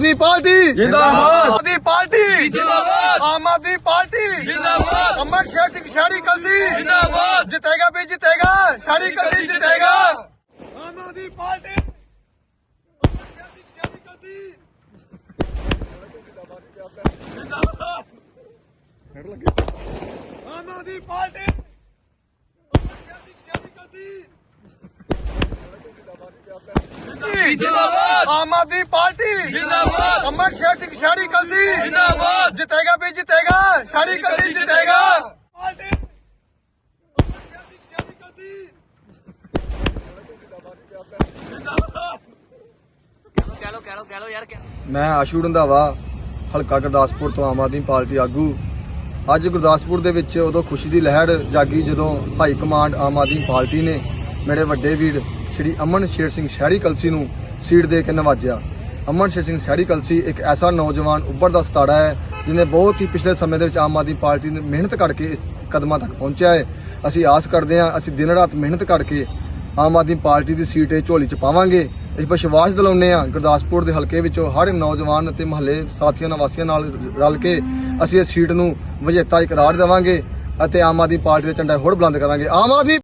ਆਦਮੀ ਪਾਰਟੀ ਜਿੰਦਾਬਾਦ ਆਦਮੀ ਪਾਰਟੀ ਜਿੰਦਾਬਾਦ ਆਮ ਆਦਮੀ ਪਾਰਟੀ ਜਿੰਦਾਬਾਦ ਅਮਰ ਸ਼ੇਰ ਸਿੰਘ ਸ਼ਾੜੀ ਕਲਸੀ ਜਿੰਦਾਬਾਦ ਜਿੱਤੇਗਾ ਵੀ ਜਿੱਤੇਗਾ ਸ਼ਾੜੀ ਕਲਸੀ ਜਿੱਤੇਗਾ ਆਮ ਆਦਮੀ ਪਾਰਟੀ ਅਮਰ ਸ਼ੇਰ ਸਿੰਘ ਸ਼ਾੜੀ ਕਲਸੀ ਆਮ ਆਦਮੀ ਪਾਰਟੀ ਅਮਰ ਸ਼ੇਰ ਸਿੰਘ ਸ਼ਾੜੀ ਕਲਸੀ ਜਿੰਦਾਬਾਦ! ਆਮ ਆਦਮੀ ਪਾਰਟੀ! ਜਿੰਦਾਬਾਦ! ਅਮਰ ਸ਼ੇਰ ਸਿੰਘ ਸ਼ਾੜੀ ਕਲਸੀ! ਜਿੰਦਾਬਾਦ! ਜਿੱਤੇਗਾ ਵੀ ਜਿੱਤੇਗਾ ਸ਼ਾੜੀ ਕਲਸੀ ਜਿੱਤੇਗਾ! ਪਾਰਟੀ ਅਮਰ ਸ਼ੇਰ ਸਿੰਘ ਸ਼ਾੜੀ ਕਲਸੀ ਕਹਿ ਲੋ ਕਹਿ ਲੋ ਕਹਿ ਲੋ ਯਾਰ ਕਹਿ- ਮੈਂ ਆਸ਼ੂ ਰੰਧਾਵਾ ਹਲਕਾ ਗੁਰਦਾਸਪੁਰ ਤੋਂ ਆਮ ਆਦਮੀ ਪਾਰਟੀ ਆਗੂ। ਅੱਜ ਗੁਰਦਾਸਪੁਰ ਦੇ ਵਿੱਚ ਉਦੋਂ ਖੁਸ਼ੀ ਦੀ ਲਹਿਰ ਜਾਗੀ ਜਦੋਂ high command Aam Aadmi party ਨੇ ਮੇਰੇ ਵੱਡੇ ਵੀਰ ਸ਼੍ਰੀ ਅਮਨ ਸ਼ੇਰ ਸਿੰਘ ਸ਼ਹਿਰੀ ਕਲਸੀ ਨੂੰ ਸੀਟ ਦੇ ਕੇ ਨਵਾਜਿਆ। ਅਮਨ ਸ਼ੇਰ ਸਿੰਘ ਸ਼ਹਿਰੀ ਕਲਸੀ ਇੱਕ ਐਸਾ ਨੌਜਵਾਨ ਉੱਭਰਦਾ ਸਤਾਰਾ ਹੈ ਜਿਨੇ ਬਹੁਤ ਹੀ ਪਿਛਲੇ ਸਮੇਂ ਦੇ ਵਿੱਚ ਆਮ ਆਦਮੀ ਪਾਰਟੀ ਨੇ ਮਿਹਨਤ ਕਰਕੇ ਇਸ ਕਦਮਾਂ ਤੱਕ ਪਹੁੰਚਿਆ ਹੈ। ਅਸੀਂ ਆਸ ਕਰਦੇ ਹਾਂ, ਅਸੀਂ ਦਿਨ ਰਾਤ ਮਿਹਨਤ ਕਰਕੇ ਆਮ ਆਦਮੀ ਪਾਰਟੀ ਦੀ ਸੀਟ ਇਹ ਝੋਲੀ ਚ ਪਾਵਾਂਗੇ। ਅਸੀਂ ਵਿਸ਼ਵਾਸ ਦਿਲਾਉਂਦੇ ਹਾਂ, ਗੁਰਦਾਸਪੁਰ ਦੇ ਹਲਕੇ ਵਿੱਚੋਂ ਹਰ ਨੌਜਵਾਨ ਅਤੇ ਮਹੱਲੇ ਸਾਥੀਆਂ, ਨਿਵਾਸੀਆਂ ਨਾਲ ਰਲ ਕੇ ਅਸੀਂ ਇਸ ਸੀਟ ਨੂੰ ਵਿਜੇਤਾ ਇਕਰਾਰ ਦੇਵਾਂਗੇ ਅਤੇ ਆਮ ਆਦਮੀ ਪਾਰਟੀ ਦਾ ਝੰਡਾ ਹੋਰ ਬੁਲੰਦ ਕਰਾਂਗੇ। ਆਮ ਆਦਮੀ